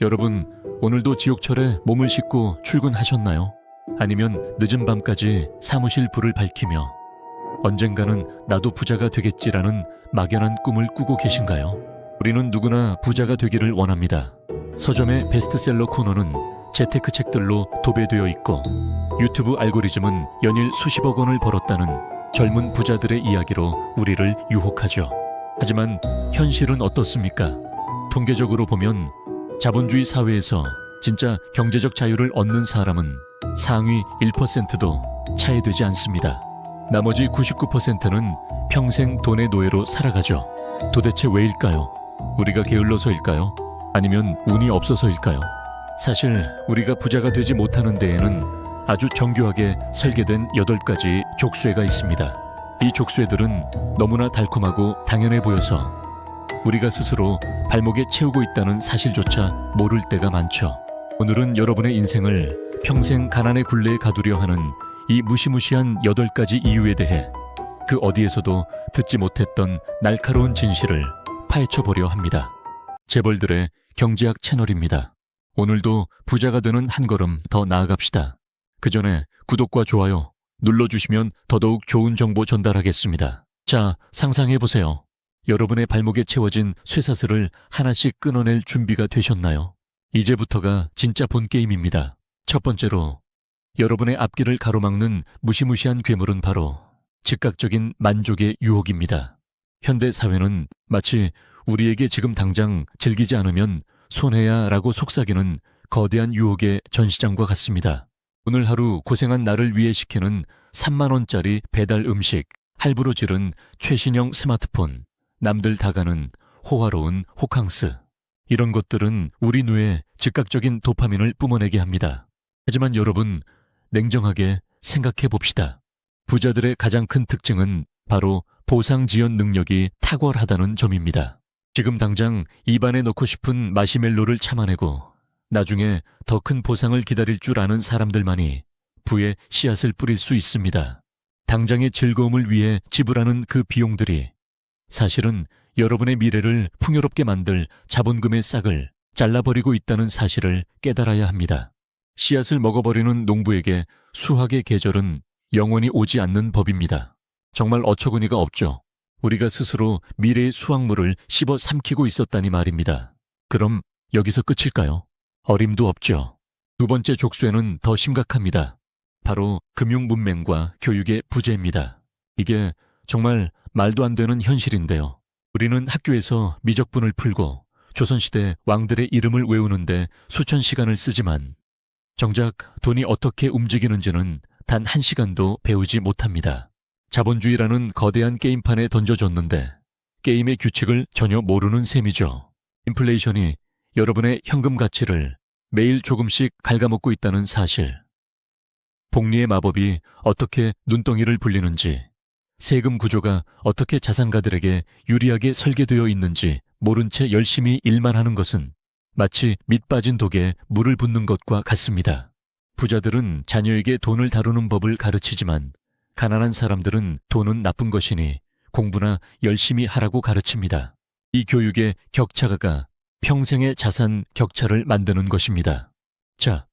여러분, 오늘도 지옥철에 몸을 싣고 출근하셨나요? 아니면 늦은 밤까지 사무실 불을 밝히며 언젠가는 나도 부자가 되겠지라는 막연한 꿈을 꾸고 계신가요? 우리는 누구나 부자가 되기를 원합니다. 서점의 베스트셀러 코너는 재테크 책들로 도배되어 있고 유튜브 알고리즘은 연일 수십억 원을 벌었다는 젊은 부자들의 이야기로 우리를 유혹하죠. 하지만 현실은 어떻습니까? 통계적으로 보면 자본주의 사회에서 진짜 경제적 자유를 얻는 사람은 상위 1%도 차이되지 않습니다. 나머지 99%는 평생 돈의 노예로 살아가죠. 도대체 왜일까요? 우리가 게을러서일까요? 아니면 운이 없어서일까요? 사실 우리가 부자가 되지 못하는 데에는 아주 정교하게 설계된 8가지 족쇄가 있습니다. 이 족쇄들은 너무나 달콤하고 당연해 보여서 우리가 스스로 발목에 채우고 있다는 사실조차 모를 때가 많죠. 오늘은 여러분의 인생을 평생 가난의 굴레에 가두려 하는 이 무시무시한 8가지 이유에 대해 그 어디에서도 듣지 못했던 날카로운 진실을 파헤쳐 보려 합니다. 재벌들의 경제학 채널입니다. 오늘도 부자가 되는 한 걸음 더 나아갑시다. 그 전에 구독과 좋아요 눌러주시면 더더욱 좋은 정보 전달하겠습니다. 자, 상상해 보세요. 여러분의 발목에 채워진 쇠사슬을 하나씩 끊어낼 준비가 되셨나요? 이제부터가 진짜 본 게임입니다. 첫 번째로, 여러분의 앞길을 가로막는 무시무시한 괴물은 바로 즉각적인 만족의 유혹입니다. 현대 사회는 마치 우리에게 지금 당장 즐기지 않으면 손해야 라고 속삭이는 거대한 유혹의 전시장과 같습니다. 오늘 하루 고생한 나를 위해 시키는 3만원짜리 배달 음식, 할부로 지른 최신형 스마트폰, 남들 다 가는 호화로운 호캉스. 이런 것들은 우리 뇌에 즉각적인 도파민을 뿜어내게 합니다. 하지만 여러분, 냉정하게 생각해 봅시다. 부자들의 가장 큰 특징은 바로 보상 지연 능력이 탁월하다는 점입니다. 지금 당장 입안에 넣고 싶은 마시멜로를 참아내고 나중에 더 큰 보상을 기다릴 줄 아는 사람들만이 부의 씨앗을 뿌릴 수 있습니다. 당장의 즐거움을 위해 지불하는 그 비용들이 사실은 여러분의 미래를 풍요롭게 만들 자본금의 싹을 잘라버리고 있다는 사실을 깨달아야 합니다. 씨앗을 먹어버리는 농부에게 수학의 계절은 영원히 오지 않는 법입니다. 정말 어처구니가 없죠. 우리가 스스로 미래의 수확물을 씹어 삼키고 있었다니 말입니다. 그럼 여기서 끝일까요? 어림도 없죠. 두 번째 족쇄는 더 심각합니다. 바로 금융 문맹과 교육의 부재입니다. 이게 정말 말도 안 되는 현실인데요. 우리는 학교에서 미적분을 풀고 조선시대 왕들의 이름을 외우는데 수천 시간을 쓰지만 정작 돈이 어떻게 움직이는지는 단 한 시간도 배우지 못합니다. 자본주의라는 거대한 게임판에 던져줬는데 게임의 규칙을 전혀 모르는 셈이죠. 인플레이션이 여러분의 현금 가치를 매일 조금씩 갉아먹고 있다는 사실. 복리의 마법이 어떻게 눈덩이를 불리는지, 세금 구조가 어떻게 자산가들에게 유리하게 설계되어 있는지 모른 채 열심히 일만 하는 것은 마치 밑 빠진 독에 물을 붓는 것과 같습니다. 부자들은 자녀에게 돈을 다루는 법을 가르치지만 가난한 사람들은 돈은 나쁜 것이니 공부나 열심히 하라고 가르칩니다. 이 교육의 격차가 평생의 자산 격차를 만드는 것입니다. 자,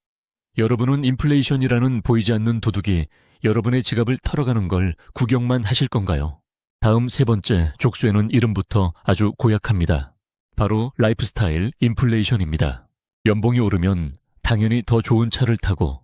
여러분은 인플레이션이라는 보이지 않는 도둑이 여러분의 지갑을 털어가는 걸 구경만 하실 건가요? 다음 세 번째 족쇄는 이름부터 아주 고약합니다. 바로 라이프스타일 인플레이션입니다. 연봉이 오르면 당연히 더 좋은 차를 타고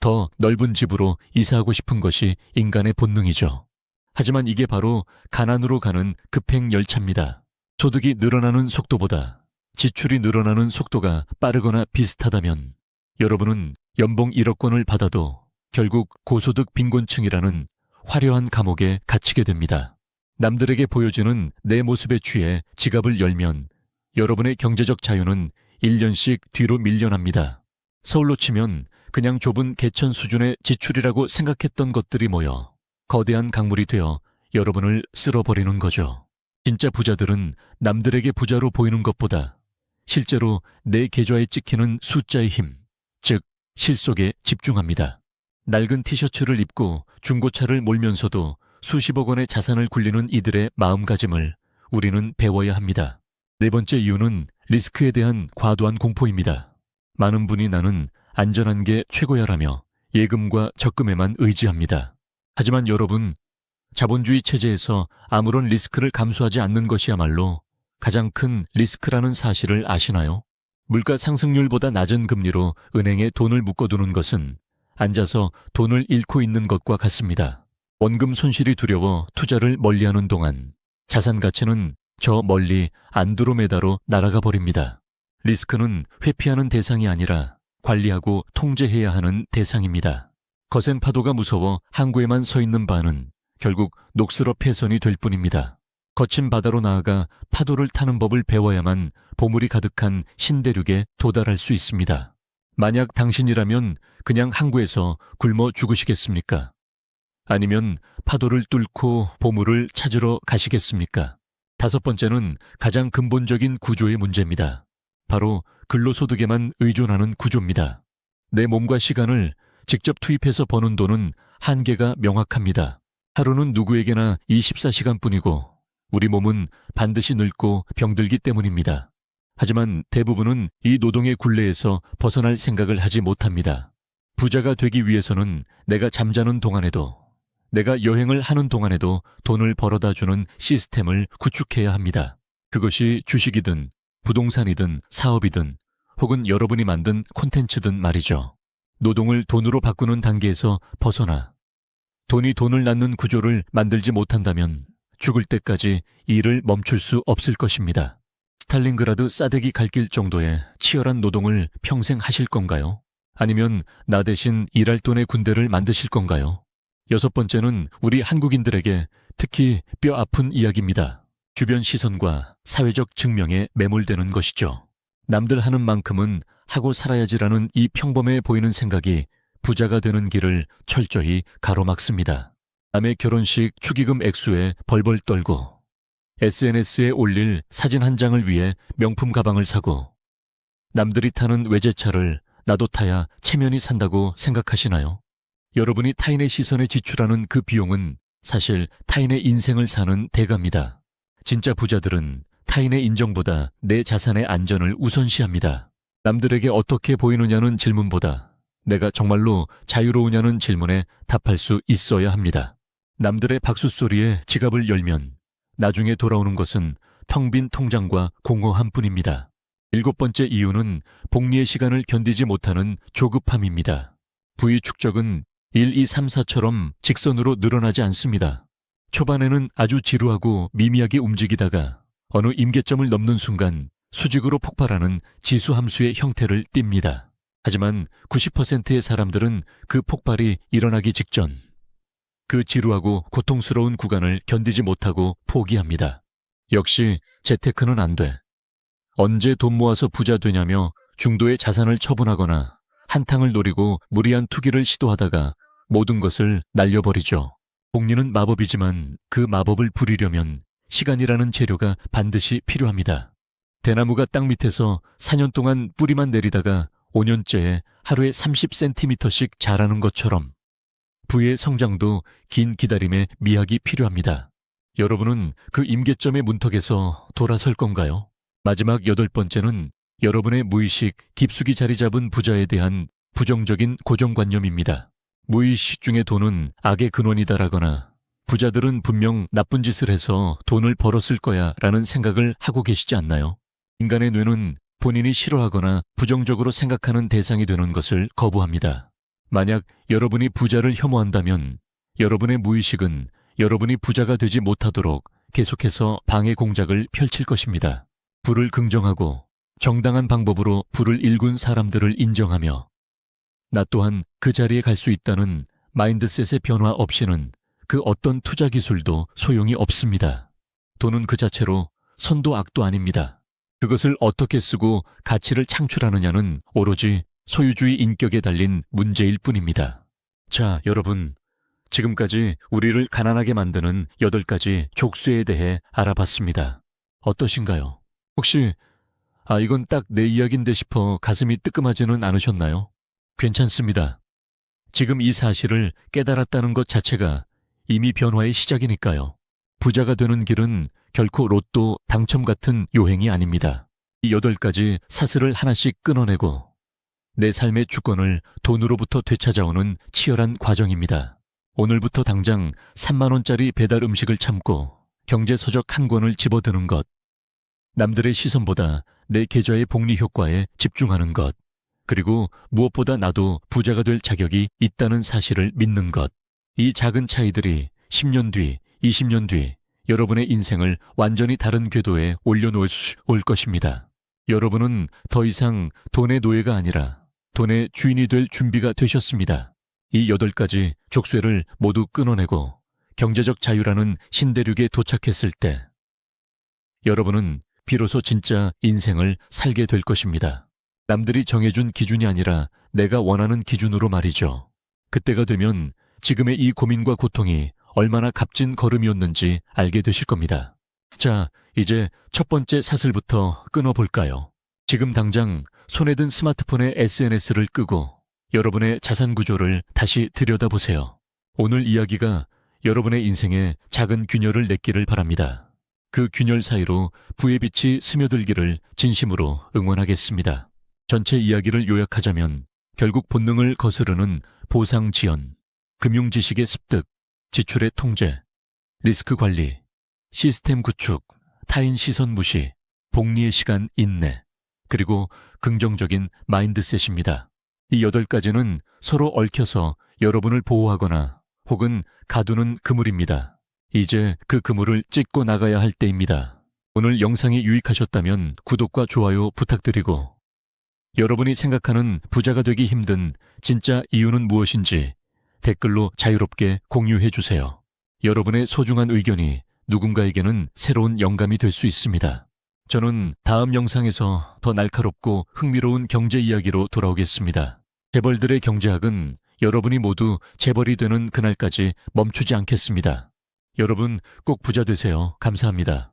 더 넓은 집으로 이사하고 싶은 것이 인간의 본능이죠. 하지만 이게 바로 가난으로 가는 급행 열차입니다. 소득이 늘어나는 속도보다 지출이 늘어나는 속도가 빠르거나 비슷하다면 여러분은 연봉 1억 원을 받아도 결국 고소득 빈곤층이라는 화려한 감옥에 갇히게 됩니다. 남들에게 보여주는 내 모습에 취해 지갑을 열면 여러분의 경제적 자유는 1년씩 뒤로 밀려납니다. 서울로 치면 그냥 좁은 개천 수준의 지출이라고 생각했던 것들이 모여 거대한 강물이 되어 여러분을 쓸어버리는 거죠. 진짜 부자들은 남들에게 부자로 보이는 것보다 실제로 내 계좌에 찍히는 숫자의 힘, 즉 실속에 집중합니다. 낡은 티셔츠를 입고 중고차를 몰면서도 수십억 원의 자산을 굴리는 이들의 마음가짐을 우리는 배워야 합니다. 네 번째 이유는 리스크에 대한 과도한 공포입니다. 많은 분이 나는 안전한 게 최고야라며 예금과 적금에만 의지합니다. 하지만 여러분, 자본주의 체제에서 아무런 리스크를 감수하지 않는 것이야말로 가장 큰 리스크라는 사실을 아시나요? 물가 상승률보다 낮은 금리로 은행에 돈을 묶어두는 것은 앉아서 돈을 잃고 있는 것과 같습니다. 원금 손실이 두려워 투자를 멀리하는 동안 자산 가치는 저 멀리 안드로메다로 날아가 버립니다. 리스크는 회피하는 대상이 아니라 관리하고 통제해야 하는 대상입니다. 거센 파도가 무서워 항구에만 서 있는 바는 결국 녹슬어 패선이 될 뿐입니다. 거친 바다로 나아가 파도를 타는 법을 배워야만 보물이 가득한 신대륙에 도달할 수 있습니다. 만약 당신이라면 그냥 항구에서 굶어 죽으시겠습니까? 아니면 파도를 뚫고 보물을 찾으러 가시겠습니까? 다섯 번째는 가장 근본적인 구조의 문제입니다. 바로 근로소득에만 의존하는 구조입니다. 내 몸과 시간을 직접 투입해서 버는 돈은 한계가 명확합니다. 하루는 누구에게나 24시간뿐이고 우리 몸은 반드시 늙고 병들기 때문입니다. 하지만 대부분은 이 노동의 굴레에서 벗어날 생각을 하지 못합니다. 부자가 되기 위해서는 내가 잠자는 동안에도 내가 여행을 하는 동안에도 돈을 벌어다 주는 시스템을 구축해야 합니다. 그것이 주식이든 부동산이든 사업이든 혹은 여러분이 만든 콘텐츠든 말이죠. 노동을 돈으로 바꾸는 단계에서 벗어나 돈이 돈을 낳는 구조를 만들지 못한다면 죽을 때까지 일을 멈출 수 없을 것입니다. 스탈린그라드 싸대기 갈 길 정도의 치열한 노동을 평생 하실 건가요? 아니면 나 대신 일할 돈의 군대를 만드실 건가요? 여섯 번째는 우리 한국인들에게 특히 뼈 아픈 이야기입니다. 주변 시선과 사회적 증명에 매몰되는 것이죠. 남들 하는 만큼은 하고 살아야지라는 이 평범해 보이는 생각이 부자가 되는 길을 철저히 가로막습니다. 남의 결혼식 축의금 액수에 벌벌 떨고 SNS에 올릴 사진 한 장을 위해 명품 가방을 사고 남들이 타는 외제차를 나도 타야 체면이 산다고 생각하시나요? 여러분이 타인의 시선에 지출하는 그 비용은 사실 타인의 인생을 사는 대가입니다. 진짜 부자들은 타인의 인정보다 내 자산의 안전을 우선시합니다. 남들에게 어떻게 보이느냐는 질문보다 내가 정말로 자유로우냐는 질문에 답할 수 있어야 합니다. 남들의 박수 소리에 지갑을 열면 나중에 돌아오는 것은 텅 빈 통장과 공허함 뿐입니다. 일곱 번째 이유는 복리의 시간을 견디지 못하는 조급함입니다. 부의 축적은 1, 2, 3, 4처럼 직선으로 늘어나지 않습니다. 초반에는 아주 지루하고 미미하게 움직이다가 어느 임계점을 넘는 순간 수직으로 폭발하는 지수 함수의 형태를 띱니다. 하지만 90%의 사람들은 그 폭발이 일어나기 직전 그 지루하고 고통스러운 구간을 견디지 못하고 포기합니다. 역시 재테크는 안 돼. 언제 돈 모아서 부자 되냐며 중도의 자산을 처분하거나 한탕을 노리고 무리한 투기를 시도하다가 모든 것을 날려버리죠. 복리는 마법이지만 그 마법을 부리려면 시간이라는 재료가 반드시 필요합니다. 대나무가 땅 밑에서 4년 동안 뿌리만 내리다가 5년째에 하루에 30cm씩 자라는 것처럼 부의 성장도 긴 기다림에 미학이 필요합니다. 여러분은 그 임계점의 문턱에서 돌아설 건가요? 마지막 여덟 번째는 여러분의 무의식 깊숙이 자리 잡은 부자에 대한 부정적인 고정관념입니다. 무의식 중에 돈은 악의 근원이다라거나 부자들은 분명 나쁜 짓을 해서 돈을 벌었을 거야 라는 생각을 하고 계시지 않나요? 인간의 뇌는 본인이 싫어하거나 부정적으로 생각하는 대상이 되는 것을 거부합니다. 만약 여러분이 부자를 혐오한다면 여러분의 무의식은 여러분이 부자가 되지 못하도록 계속해서 방해 공작을 펼칠 것입니다. 부를 긍정하고 정당한 방법으로 부를 일군 사람들을 인정하며 나 또한 그 자리에 갈 수 있다는 마인드셋의 변화 없이는 그 어떤 투자 기술도 소용이 없습니다. 돈은 그 자체로 선도 악도 아닙니다. 그것을 어떻게 쓰고 가치를 창출하느냐는 오로지 소유주의 인격에 달린 문제일 뿐입니다. 자, 여러분. 지금까지 우리를 가난하게 만드는 8가지 족수에 대해 알아봤습니다. 어떠신가요? 혹시, 아, 이건 딱 내 이야기인데 싶어 가슴이 뜨끔하지는 않으셨나요? 괜찮습니다. 지금 이 사실을 깨달았다는 것 자체가 이미 변화의 시작이니까요. 부자가 되는 길은 결코 로또 당첨 같은 요행이 아닙니다. 이 여덟 가지 사슬을 하나씩 끊어내고 내 삶의 주권을 돈으로부터 되찾아오는 치열한 과정입니다. 오늘부터 당장 3만원짜리 배달 음식을 참고 경제서적 한 권을 집어드는 것. 남들의 시선보다 내 계좌의 복리 효과에 집중하는 것. 그리고 무엇보다 나도 부자가 될 자격이 있다는 사실을 믿는 것. 이 작은 차이들이 10년 뒤, 20년 뒤 여러분의 인생을 완전히 다른 궤도에 올려놓을 수 올 것입니다. 여러분은 더 이상 돈의 노예가 아니라 돈의 주인이 될 준비가 되셨습니다. 이 여덟 가지 족쇄를 모두 끊어내고 경제적 자유라는 신대륙에 도착했을 때 여러분은 비로소 진짜 인생을 살게 될 것입니다. 남들이 정해준 기준이 아니라 내가 원하는 기준으로 말이죠. 그때가 되면 지금의 이 고민과 고통이 얼마나 값진 걸음이었는지 알게 되실 겁니다. 자, 이제 첫 번째 사슬부터 끊어볼까요? 지금 당장 손에 든 스마트폰의 SNS를 끄고 여러분의 자산 구조를 다시 들여다보세요. 오늘 이야기가 여러분의 인생에 작은 균열을 냈기를 바랍니다. 그 균열 사이로 부의 빛이 스며들기를 진심으로 응원하겠습니다. 전체 이야기를 요약하자면 결국 본능을 거스르는 보상 지연, 금융 지식의 습득, 지출의 통제, 리스크 관리, 시스템 구축, 타인 시선 무시, 복리의 시간 인내, 그리고 긍정적인 마인드셋입니다. 이 여덟 가지는 서로 얽혀서 여러분을 보호하거나 혹은 가두는 그물입니다. 이제 그 그물을 찢고 나가야 할 때입니다. 오늘 영상이 유익하셨다면 구독과 좋아요 부탁드리고 여러분이 생각하는 부자가 되기 힘든 진짜 이유는 무엇인지 댓글로 자유롭게 공유해 주세요. 여러분의 소중한 의견이 누군가에게는 새로운 영감이 될 수 있습니다. 저는 다음 영상에서 더 날카롭고 흥미로운 경제 이야기로 돌아오겠습니다. 재벌들의 경제학은 여러분이 모두 재벌이 되는 그날까지 멈추지 않겠습니다. 여러분 꼭 부자 되세요. 감사합니다.